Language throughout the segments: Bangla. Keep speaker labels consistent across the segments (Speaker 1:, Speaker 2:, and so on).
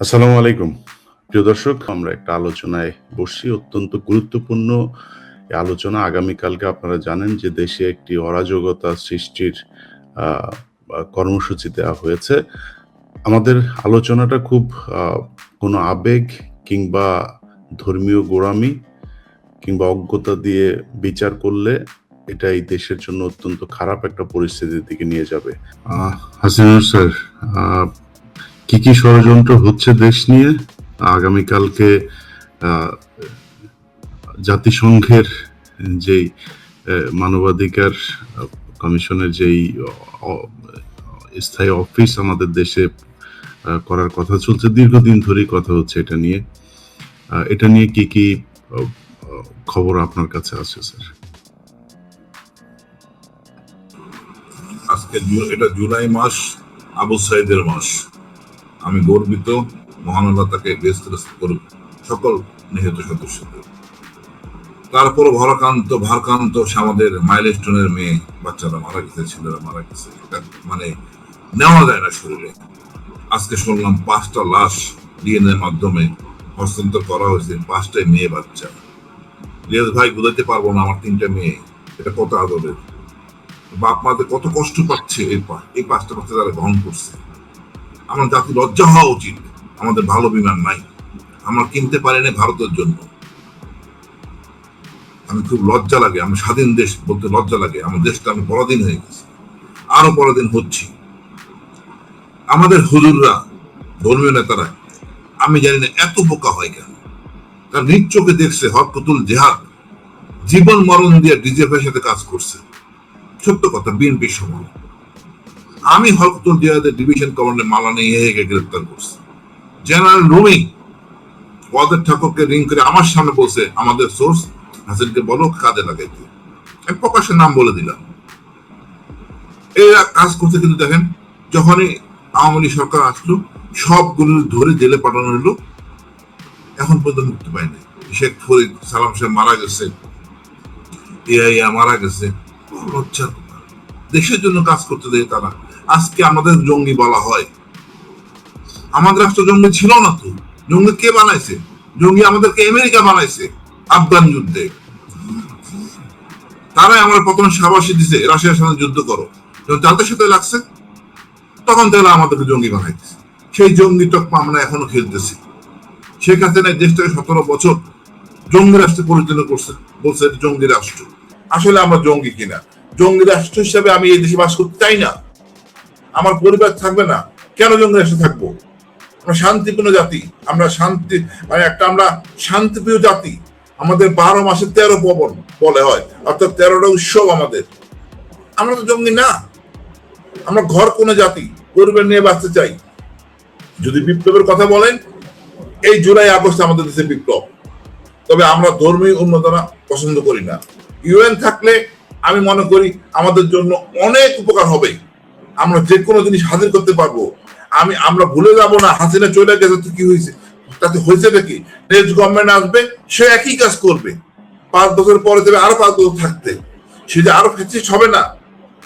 Speaker 1: আসসালামু আলাইকুম। প্রিয় দর্শক, আমরা একটা আলোচনায় বসছি, অত্যন্ত গুরুত্বপূর্ণ আলোচনা। আগামীকালকে আপনারা জানেন যে দেশে একটি অরাজকতা সৃষ্টির কর্মসূচি দেওয়া হয়েছে। আমাদের আলোচনাটা খুব কোনো আবেগ কিংবা ধর্মীয় গোড়ামি কিংবা অজ্ঞতা দিয়ে বিচার করলে এটা এই দেশের জন্য অত্যন্ত খারাপ একটা পরিস্থিতির দিকে নিয়ে যাবে। হাসিনুর স্যার কি কি ষড়যন্ত্র হচ্ছে দেশ নিয়ে? আগামীকালকে জাতিসংঘের যেই মানবাধিকার কমিশনের যেই স্থায়ী অফিস আমাদের দেশে করার কথা চলছে, দীর্ঘদিন ধরেই কথা হচ্ছে এটা নিয়ে। এটা নিয়ে কি কি খবর আপনার কাছে আছে, স্যার?
Speaker 2: আজকে এটা জুলাই মাস, আবু সাইদের মাস। আমি গর্বিত। মহান আল্লাহ তাকে বেস্ট করুক। সকল নিহত সদস্যদের তারপর ভরাকান্ত ভারকান্ত সে আমাদের মাইলস্টোনের মেয়ে, বাচ্চারা মারা গেছে, ছেলেরা মারা গেছে। মানে নেওয়া যায় না শরীরে। আজকে শুনলাম পাঁচটা লাশ ডিএনএ মাধ্যমে হস্তান্তর করা হয়েছে, পাঁচটাই মেয়ে বাচ্চা। রিয়াজ ভাই, বুঝাইতে পারব না আমার তিনটা মেয়ে, এটা কত আদরের? বাপ মাদের কত কষ্ট পাচ্ছে এই পাঁচটা বাচ্চা তারা গ্রহণ করছে। আমার জাতি লজ্জা হওয়া উচিত। আমাদের ভালো বিমান নাই। আমরা কিনতে পারি না ভারতের জন্য। আমি খুব লজ্জা লাগে, আমি স্বাধীন দেশ বলতে লজ্জা লাগে। আমার দেশটা আমি পরাধীন হয়ে গেছি। আরও পরাধীন হচ্ছি। আমাদের হুজুররা, ধর্মীয় নেতারা, আমি জানি না এত বোকা হয় কেন। তার নিজ চোখে দেখছে হরকতুল জেহাদ। জীবন মরণ দিয়ে ডিজেফের সাথে কাজ করছে। সত্য কথা, বিএনপির সময় আমি হরকতুল জিহাদের ডিভিশন কমান্ডার মালানি ইহেকে গ্রেপ্তার করছি। জেনারেল রুমি ওয়াদের ঠাকুরকে রিং করে আমার সামনে বসে আমাদের সোর্স হাসিনকে বলো কাজে লাগাইতে আমি প্রকাশ্যে নাম বলে দিলাম। এরা কাজ করতে কিন্তু দেখেন, যখনই আওয়ামী লীগ সরকার আসলো, সবগুলো ধরে জেলে পাঠানো হলো। এখন পর্যন্ত মুক্তি পায়নি। শেখ ফরিদ, সালাম সাহেব মারা গেছে। ইয়া মারা গেছে। দেশের জন্য কাজ করতে দেয় তারা। আজকে আমাদের জঙ্গি বলা হয়। আমাদের রাষ্ট্র জঙ্গি ছিল না তো। জঙ্গি কে বানাইছে? জঙ্গি আমাদেরকে আমেরিকা বানাইছে আফগান যুদ্ধে। তারাই আমার প্রথমে সাবাসী দিছে, রাশিয়ার সাথে যুদ্ধ করো। যাদের সাথে লাগছে, তখন তারা আমাদেরকে জঙ্গি বানাইছে সেই জঙ্গি টকমা আমরা এখনও খেলতেছি। শেখ হাসিনা এই দেশটাকে সতেরো বছর জঙ্গি রাষ্ট্রে পরিচালনা করছে, বলছে জঙ্গি রাষ্ট্র। আসলে আমরা জঙ্গি কিনা? জঙ্গি রাষ্ট্র হিসাবে আমি এই দেশে বাস করতে চাই না। আমার পরিবার থাকবে না, কেন জঙ্গি এসে থাকব? আমরা শান্তিপূর্ণ জাতি, আমরা শান্তি মানে একটা আমরা শান্তিপ্রিয় জাতি। আমাদের বারো মাসে তেরো পবন বলে হয়, অর্থাৎ তেরোটা উৎসব আমাদের। আমরা তো জঙ্গি না। আমরা ঘর কোন জাতি, পরিবার নিয়ে বাঁচতে চাই। যদি বিপ্লবের কথা বলেন, এই জুলাই আগস্ট আমাদের দেশে বিপ্লব। তবে আমরা ধর্মীয় উন্নতনা পছন্দ করি না। ইউএন থাকলে আমি মনে করি আমাদের জন্য অনেক উপকার হবে। আমরা যে কোনো জিনিস হাজির করতে পারব। আমি, আমরা ভুলে যাব না, হাসিনা চলে গেছে তো কি হয়েছে? তাতে হয়েছে নাকি নেক্সট গভর্নমেন্ট আসবে, সে একই কাজ করবে। পাঁচ বছর পরে দেবে, আরও পাঁচ বছর থাকতে। সে যে আরও ফেসিস্ট হবে না,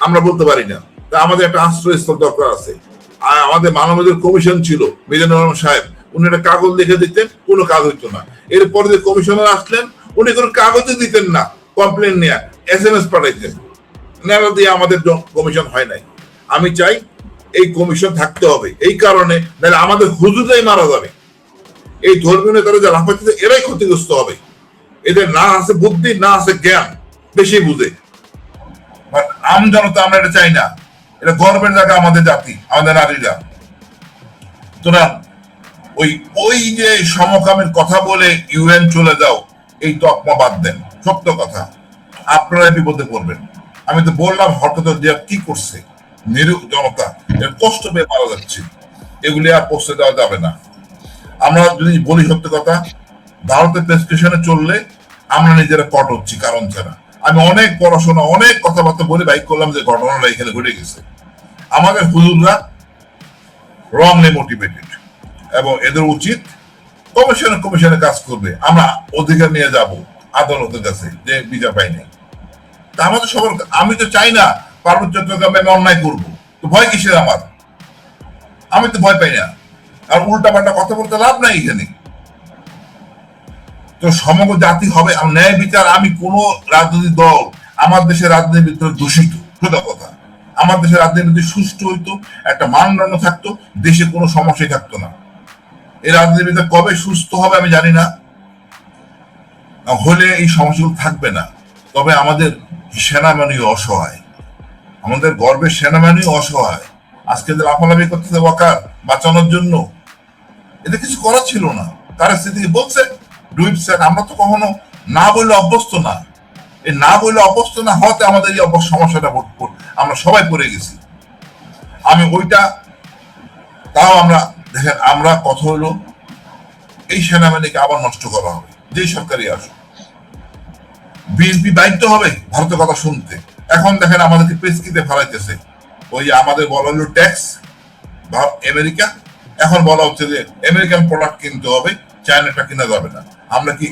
Speaker 2: আমরা বলতে পারি না। তা আমাদের একটা আশ্রয়স্থল দরকার আছে। আর আমাদের মানবাধিকার কমিশন ছিল, মিজানুর রহমান সাহেব। উনি একটা কাগজ লিখে দিতেন, কোনো কাজ হইতো না। এরপরে যে কমিশনার আসলেন, উনি কোনো কাগজই দিতেন না। কমপ্লেন নেয়া এস এম এস পাঠাইতেন। দিয়ে আমাদের কমিশন হয় নাই। আমি চাই এই কমিশন থাকতে হবে। এই কারণে নাহলে আমাদের হুজুরাই মারা যাবে। এই ধর্মীয় নেতারা যারা লাফাচ্ছে এরাই ক্ষতিগ্রস্ত হবে। এদের না আছে বুদ্ধি, না আছে জ্ঞান, বেশি বুঝে। আম জনতা আমরা এটা চাই না। এটা গর্বের জায়গা আমাদের জাতি, আমাদের নারীরা। সুতরাং ওই ওই যে সমকামের কথা বলে ইউএন চলে যাও, এই তকমা বাদ দেন। সত্য কথা। আপনারা বিপদে পড়বেন। আমি তো বললাম হঠাৎ কি করছে। নিরু জনতা, এর কষ্ট পেয়ে মারা যাচ্ছে। এগুলি আর পোস্টে দেওয়া যাবে না। আমরা যদি বলি সত্য কথা, ভারতের প্রেসক্রিপশনে চললে আমরা নিজেরা কট হচ্ছি, কারণ ছাড়া। আমি অনেক পড়াশোনা, অনেক কথাবার্তা বলে বাইক করলাম যে ঘটনাটা এখানে ঘটে গেছে। আমাদের হুজুররা রংলি মোটিভেটেড এবং এদের উচিত কমিশনে কমিশনে কাজ করবে। আমরা অধিকার নিয়ে যাব, আদালতের কাছে, যে বিচার পাইনি। তা আমাদের সবার আমি তো চাই না পার্বত্য চট্টগ্রামে আমি অন্যায় করব। তো ভয় কিসের আমার? আমি তো ভয় পাই না। আর উল্টা পাল্টা কথা বলতে লাভ নাই এখানে। তো সমগ্র জাতি হবে ন্যায় বিচার, আমি কোন রাজনৈতিক দল, আমার দেশের রাজনীতির ভিতরে দূষিত, সোজা কথা। আমার দেশের রাজনীতি সুষ্ঠু হইতো, একটা মানদণ্ড থাকতো, দেশে কোনো সমস্যাই থাকতো না। এই রাজনীতিবিদরা কবে সুস্থ হবে আমি জানি না। হলে এই সমস্যাগুলো থাকবে না। তবে আমাদের সেনাবাহিনী অসহায়। আমাদের গর্বের সেনাবাহিনী অসহায়। আজকে যে লাফালাফি করতেছে ওয়াকার, বাঁচানোর জন্য। এটা কিছু করার ছিল না। তার স্থিতি বলছে, ডুইপ স্যার, আমরা তো কখনো না বললে অভ্যস্ত না। এই না বললে অভ্যস্ত না হওয়াতে আমাদের এই সমস্যাটা আমরা সবাই পড়ে গেছি। আমি ওইটা, তাও আমরা দেখেন, আমরা কথা হলো, এই সেনাবাহিনীকে আবার নষ্ট করা হবে। যেই সরকারি আসুক। বিএনপি বাধ্য হবে ভারতের কথা শুনতে। এখন দেখেন আমাদেরকে পেস্কিতে ফেলাইতেছে। ওই আমাদের বলা হলো ট্যাক্স বা আমেরিকা এখন বলা হচ্ছে যে আমেরিকান প্রোডাক্ট কিনতে হবে চায়নাটা কিনা যাবে না। আমরা কি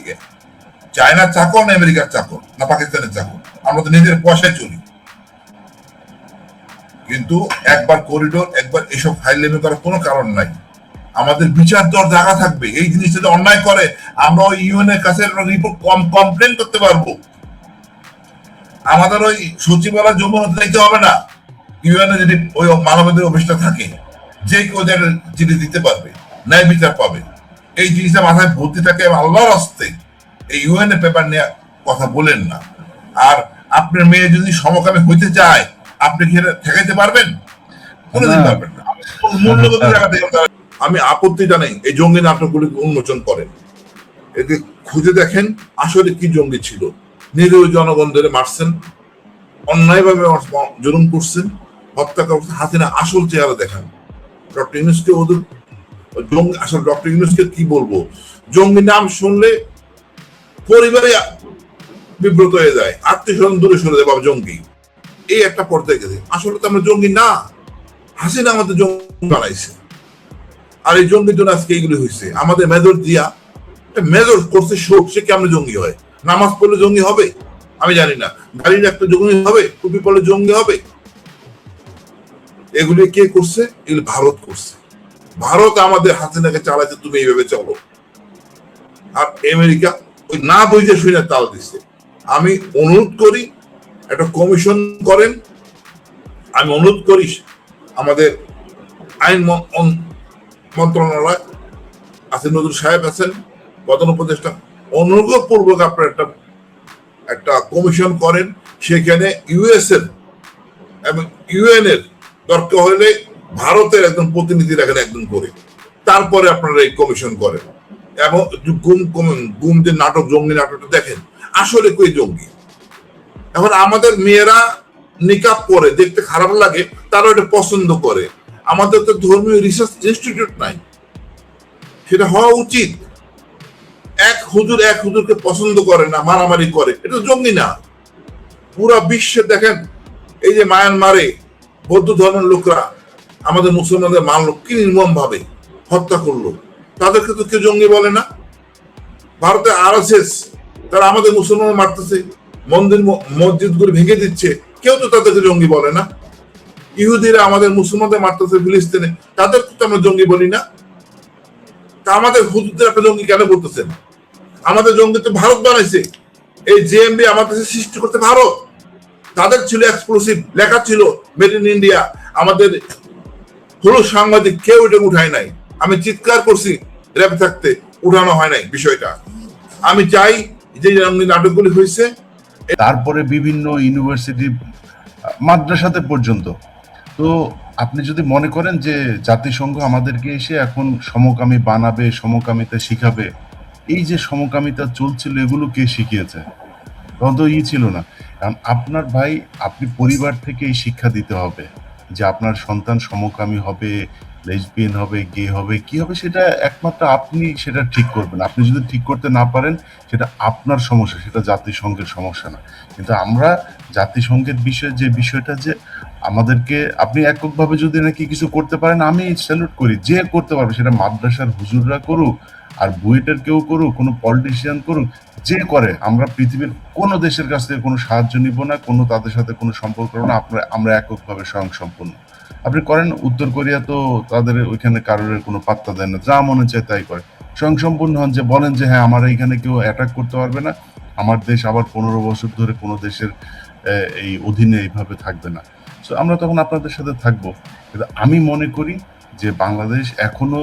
Speaker 2: চায়নার চাকর না আমেরিকার চাকর না পাকিস্তানের চাকর? আমরা তো নিজের পয়সায় চলি। কিন্তু একবার করিডোর একবার এসব ফাইল লেমে করার কোনো কারণ নাই। আমাদের বিচার দর জায়গা থাকবে। এই জিনিসটা যদি অন্যায় করে, আমরা ওই ইউএন এর কাছে রিপোর্ট কম কমপ্লেন করতে পারব। আমাদের ওই সচিবালয় যমুনা দিতে হবে না। ইউএন এ যদি ওই মানবাধিকার অফিসটা থাকে যে কেউ যে একটা চিঠি দিতে পারবে ন্যায় বিচার পাবে। এই জিনিসটা মাথায় ভর্তি থাকে আল্লাহর হস্তে এই ইউএন এ পেপার নিয়ে কথা বলেন না। আর আপনার মেয়ে যদি সমকামী হইতে চায় আপনি কি ঠেকাইতে পারবেন? কোনোদিন
Speaker 1: না।
Speaker 2: পারবেন না। মূল্যগত জায়গা থেকে আমি আপত্তি জানাই এই জঙ্গি নাটকগুলি উন্মোচন করেন। একে খুঁজে দেখেন আসলে কি জঙ্গি ছিল। নিরীহ জনগণদের মারছেন, অন্যায়ভাবে জুলুম করছেন, হত্যা করছেন হাসিনা আসল চেহারা দেখান। ডক্টর ইউনুসকে ওদের জঙ্গি আসলে ডক্টর ইউনুসকে কি বলব? জঙ্গি নাম শুনলে পরিবারে বিব্রত হয়ে যায়। আত্মীয় স্বজন দূরে সরে যায়, বাবা জঙ্গি। এই একটা পর্যায়ে গেছে। আসলে তো আমরা জঙ্গি না। হাসিনা আমাদের জঙ্গি বানাইছে। আর এই জঙ্গির জন্য আজকে এইগুলি হয়েছে আমাদের মেজর দিয়া মেজর করছে শোক, সে কেমন জঙ্গি হয়? নামাজ পড়লে জঙ্গি হবে? আমি জানি না। গাড়ির একটা জঙ্গি হবে? টুপি পড়লে জঙ্গি হবে? এগুলি কে করছে? এগুলি ভারত করছে। ভারত আমাদের হাসিনাকে চালাচ্ছে, তুমি এইভাবে চলো। আর আমেরিকা ওই না বুঝে শুনে তাল দিচ্ছে। আমি অনুরোধ করি, একটা কমিশন করেন। আমি অনুরোধ করি আমাদের আইন মন্ত্রণালয় আছেন নজরুল সাহেব আছেন, প্রধান উপদেষ্টা। অনুগ্রহপূর্বক আপনার একটা একটা কমিশন করেন, সেখানে ইউএস এর এবং ইউএন এর দরকার হলে ভারতের একজন প্রতিনিধি রাখেন একজন করে। তারপরে আপনারা এই কমিশন করেন। এবং গুম- গুম যে নাটক, জঙ্গি নাটকটা দেখেন, আসলে কই জঙ্গি? এখন আমাদের মেয়েরা নিকাপ পরে দেখতে খারাপ লাগে তারা এটা পছন্দ করে। আমাদের তো ধর্মীয় রিসার্চ ইনস্টিটিউট নাই। সেটা হওয়া উচিত। এক হুজুর এক হুজুরকে পছন্দ করে না, মারামারি করে। এটা জঙ্গি না। পুরা বিশ্বে দেখেন, এই যে মায়ানমারে বৌদ্ধ ধর্মের লোকরা আমাদের মুসলমানদের মানলো কি নির্মম ভাবে হত্যা করল। তাদেরকে তো কেউ জঙ্গি বলে না। ভারতে আর তারা আমাদের মুসলমান মারতেছে, মন্দির মসজিদগুলো ভেঙে দিচ্ছে, কেউ তো তাদেরকে জঙ্গি বলে না। ইহুদিরা আমাদের মুসলমানদের মারতেছে ফিলিস্তিনে তাদের তো আমরা জঙ্গি বলি না। তা আমাদের হুজুরদের একটা জঙ্গি কেন বলতেছেন? আমাদের জঙ্গি তো ভারত বানাইছে। এই জেএমবি আমাদের সৃষ্টি করতে ভারত। তাদের ছিল এক্সক্লুসিভ লেখা ছিল মেড ইন ইন্ডিয়া আমাদের হলুদ সাংবাদিক কেউ এটা উঠায় নাই। আমি চিৎকার করছি র্যাবে থাকতে, উঠানো হয় নাই বিষয়টা। আমি চাই যে নাটকগুলি হয়েছে
Speaker 1: তারপরে বিভিন্ন ইউনিভার্সিটি মাদ্রাসাতে পর্যন্ত। তো আপনি যদি মনে করেন যে জাতিসংঘ আমাদেরকে এসে এখন সমকামী বানাবে, সমকামিতা শিখাবে এই যে সমকামিতা চলছিল, এগুলো কে শিখিয়েছে? তখন ই ছিল না। কারণ আপনার ভাই, আপনি পরিবার থেকে এই শিক্ষা দিতে হবে যে আপনার সন্তান সমকামী হবে লেসবিয়ান হবে গে হবে, কি হবে সেটা একমাত্র আপনি সেটা ঠিক করবেন। আপনি যদি ঠিক করতে না পারেন, সেটা আপনার সমস্যা, সেটা জাতিসংঘের সমস্যা না। কিন্তু আমরা জাতিসংঘের বিষয়ে, যে বিষয়টা যে আমাদেরকে, আপনি এককভাবে যদি নাকি কিছু করতে পারেন, আমি স্যালুট করি, যে করতে পারবে, সেটা মাদ্রাসার হুজুররা করুক আর বুয়েটের কেউ করুক, কোনো পলিটিশিয়ান করুক, যে করে, আমরা পৃথিবীর কোনো দেশের কাছ থেকে কোনো সাহায্য নিব না, কোনো তাদের সাথে কোনো সম্পর্ক করব না আমরা আমরা এককভাবে স্বয়ংসম্পূর্ণ। আপনি করেন, উত্তর কোরিয়া তো তাদের ওইখানে কারোর কোনো পাত্তা দেয় না, যা মনে চায় তাই করে। স্বয়ংসম্পূর্ণ হন যে, বলেন যে হ্যাঁ আমার এইখানে কেউ অ্যাটাক করতে পারবে না, আমার দেশ আবার পনেরো বছর ধরে কোনো দেশের এই অধীনে এইভাবে থাকবে না। তো আমরা তখন আপনাদের সাথে থাকব। কিন্তু আমি মনে করি যে, বাংলাদেশ এখনও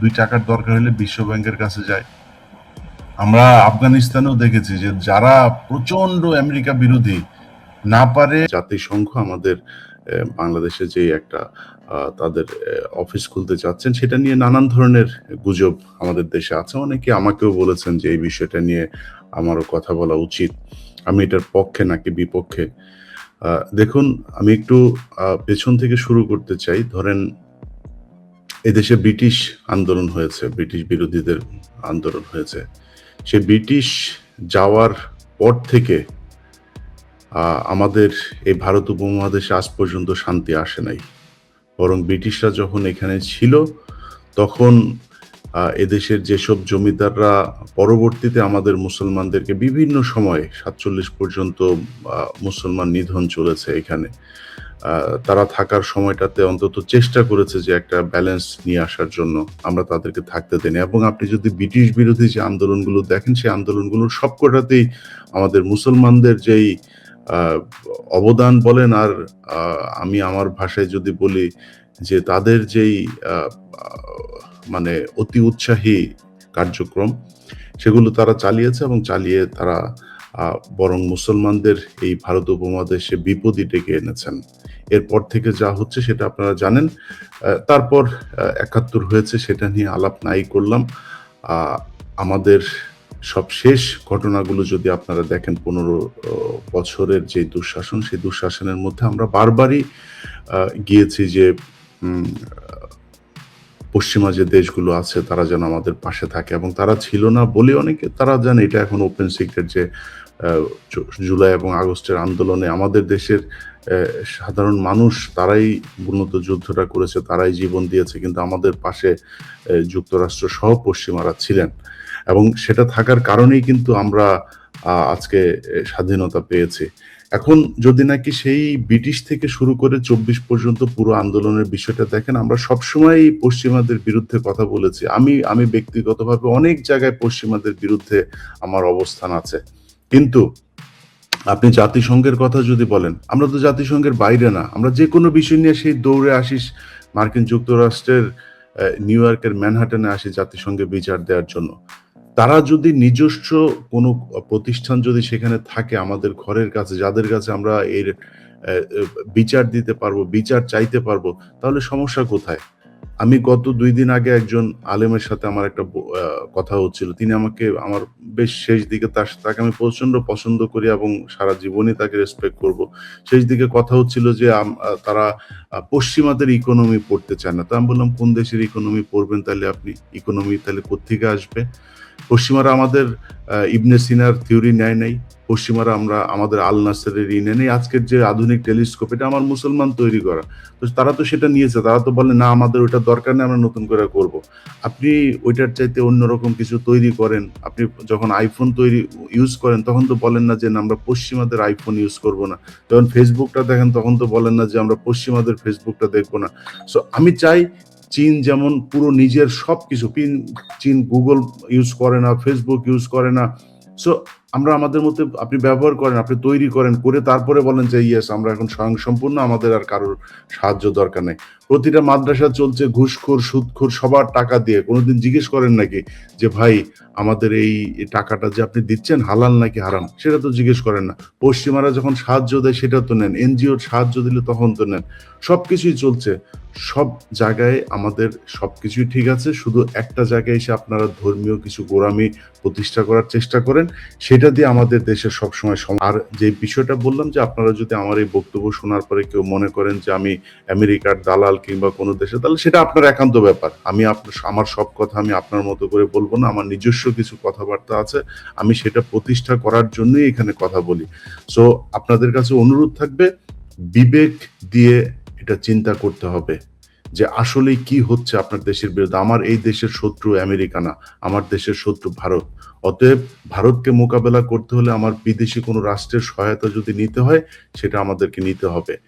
Speaker 1: দুই টাকার দরকার হলে বিশ্ব ব্যাংকের কাছে যায়। আমরা আফগানিস্তানেও দেখেছি যে যারা প্রচণ্ড আমেরিকা বিরোধী, না পারে জাতিসংঘ আমাদের বাংলাদেশে যে একটা তাদের অফিস খুলতে চাচ্ছেন, সেটা নিয়ে নানান ধরনের গুজব আমাদের দেশে আছে। অনেকে আমাকেও বলেছেন যে এই বিষয়টা নিয়ে আমারও কথা বলা উচিত। আমি এটার পক্ষে নাকি বিপক্ষে? দেখুন, আমি একটু পেছন থেকে শুরু করতে চাই। ধরেন এদেশে ব্রিটিশ আন্দোলন হয়েছে, ব্রিটিশ বিরোধীদের আন্দোলন হয়েছে। সে ব্রিটিশ যাওয়ার পর থেকে আমাদের এই ভারত উপমহাদেশে আজ পর্যন্ত শান্তি আসে নাই। বরং ব্রিটিশরা যখন এখানে ছিল, তখন এদেশের যেসব জমিদাররা পরবর্তীতে আমাদের মুসলমানদেরকে বিভিন্ন সময়ে সাতচল্লিশ পর্যন্ত মুসলমান নিধন চলেছে এখানে তারা থাকার সময়টাতে অন্তত চেষ্টা করেছে যে একটা ব্যালেন্স নিয়ে আসার জন্য আমরা তাদেরকে থাকতে দেনি এবং আপনি যদি ব্রিটিশ বিরোধী যে আন্দোলনগুলো দেখেন, সেই আন্দোলনগুলোর সবকটাতেই আমাদের মুসলমানদের যেই অবদান বলেন আর আমি আমার ভাষায় যদি বলি যে তাদের যেই মানে অতি উৎসাহী কার্যক্রম, সেগুলো তারা চালিয়েছে এবং চালিয়ে তারা বরং মুসলমানদের এই ভারত উপমহাদেশে বিপদই ডেকে এনেছেন। এরপর থেকে যা হচ্ছে সেটা আপনারা জানেন। তারপর একাত্তর হয়েছে সেটা নিয়ে আলাপ নাই করলাম। আমাদের সব শেষ ঘটনাগুলো যদি আপনারা দেখেন, পনেরো বছরের যে দুঃশাসন, সেই দুঃশাসনের মধ্যে আমরা বারবারই গিয়েছি যে পশ্চিমা যে দেশগুলো আছে, তারা যেন আমাদের পাশে থাকে। এবং তারা ছিল না বলে অনেকে, তারা জানে এটা এখন ওপেন সিক্রেট যে জুলাই এবং আগস্টের আন্দোলনে আমাদের দেশের সাধারণ মানুষ তারাই মূলত যুদ্ধটা করেছে, তারাই জীবন দিয়েছে, কিন্তু আমাদের পাশে যুক্তরাষ্ট্র সহ পশ্চিমারা ছিলেন। এবং সেটা থাকার কারণেই কিন্তু আমরা আজকে স্বাধীনতা পেয়েছি। এখন যদি নাকি সেই ব্রিটিশ থেকে শুরু করে চব্বিশ পর্যন্ত পুরো আন্দোলনের বিষয়টা দেখেন, আমরা সবসময় পশ্চিমাদের বিরুদ্ধে কথা বলেছি। আমি আমি ব্যক্তিগতভাবে অনেক জায়গায় পশ্চিমাদের বিরুদ্ধে আমার অবস্থান আছে। কিন্তু আপনি জাতিসংঘের কথা যদি বলেন, আমরা তো জাতিসংঘের বাইরে না, আমরা যে কোনো বিষয় নিয়ে সেই দৌড়ে আসিস, মার্কিন যুক্তরাষ্ট্রের নিউ ইয়র্কের ম্যানহাটনে আসি জাতিসংঘে বিচার দেওয়ার জন্য। তারা যদি নিজস্ব কোনো প্রতিষ্ঠান যদি সেখানে থাকে আমাদের ঘরের কাছে, যাদের কাছে আমরা এর বিচার দিতে পারব, বিচার চাইতে পারব, তাহলে সমস্যা কোথায়? আমি গত দুই দিন আগে একজন আলেমের সাথে আমার একটা কথা হচ্ছিল। তিনি আমাকে আমার বেশ শেষ দিকে তার তাকে আমি প্রচণ্ড পছন্দ করি এবং সারা জীবনই তাকে রেসপেক্ট করব। শেষ দিকে কথা হচ্ছিল যে তারা পশ্চিমাদের ইকোনমি পড়তে চায় না। তো আমি বললাম, কোন দেশের ইকোনমি পড়বেন? তাহলে আপনি ইকোনমি তাহলে কোথেকে আসবে? পশ্চিমারা আমাদের ইবনে সিনার থিওরি নেয় নাই, পশ্চিমারা আমরা আমাদের আল নাসেরের ই নাই। আজকের যে আধুনিক টেলিস্কোপ, এটা আমার মুসলমান তৈরি করা। তো তারা তো সেটা নিয়েছে, তারা তো বলে, না, আমাদের ওটা দরকার নেই, আমরা নতুন করে করব। আপনি ওইটার চাইতে অন্যরকম কিছু তৈরি করেন, আপনি যখন আইফোন তৈরি ইউজ করেন, তখন তো বলেন না যে আমরা পশ্চিমাদের আইফোন ইউজ করব না। যখন ফেসবুকটা দেখেন, তখন তো বলেন না যে, আমরা পশ্চিমাদের ফেসবুকটা দেখব না। সো আমি চাই চীন যেমন পুরো নিজের সব কিছু চীন গুগল ইউজ করে না ফেসবুক ইউজ করে না। সো আমরা আমাদের মধ্যে আপনি ব্যবহার করেন, আপনি তৈরি করেন, করে তারপরে বলেন যে, ইয়েস, আমরা এখন স্বয়ংসম্পূর্ণ, আমাদের আর কারোর সাহায্য দরকার নেই। প্রতিটা মাদ্রাসা চলছে ঘুষখোর, সুদখোর, সবার টাকা দিয়ে। কোনোদিন জিজ্ঞেস করেন নাকি যে, ভাই, আমাদের এই টাকাটা যে আপনি দিচ্ছেন, হালাল নাকি হারাম? সেটা তো জিজ্ঞেস করেন না। পশ্চিমারা যখন সাহায্য দেয়, সেটা তো নেন। এনজিওর সাহায্য দিলে তখন তো নেন। সব কিছুই চলছে। সব জায়গায় আমাদের সব কিছুই ঠিক আছে। শুধু একটা জায়গায় এসে আপনারা ধর্মীয় কিছু গোড়ামি প্রতিষ্ঠা করার চেষ্টা করেন। সেটা দিয়ে আমাদের দেশের সবসময় সম- আর যে বিষয়টা বললাম যে আপনারা যদি আমার এই বক্তব্য শোনার পরে কেউ মনে করেন যে আমি আমেরিকার দালাল কিংবা কোনো দেশে, তাহলে সেটা আপনার একান্ত ব্যাপার। আমি আপনার আমার সব কথা আমি আপনার মতো করে বলব না, আমার নিজস্ব কিছু কথাবার্তা আছে, আমি সেটা প্রতিষ্ঠা করার জন্যই এখানে কথা বলি। সো আপনাদের কাছে অনুরোধ থাকবে, বিবেক দিয়ে এটা চিন্তা করতে হবে যে আসলে কি হচ্ছে আপনার দেশের বিরুদ্ধে। আমার এই দেশের শত্রু আমেরিকা না, আমার দেশের শত্রু ভারত। অতএব ভারতকে মোকাবেলা করতে হলে আমার বিদেশি কোনো রাষ্ট্রের সহায়তা যদি নিতে হয়, সেটা আমাদেরকে নিতে হবে।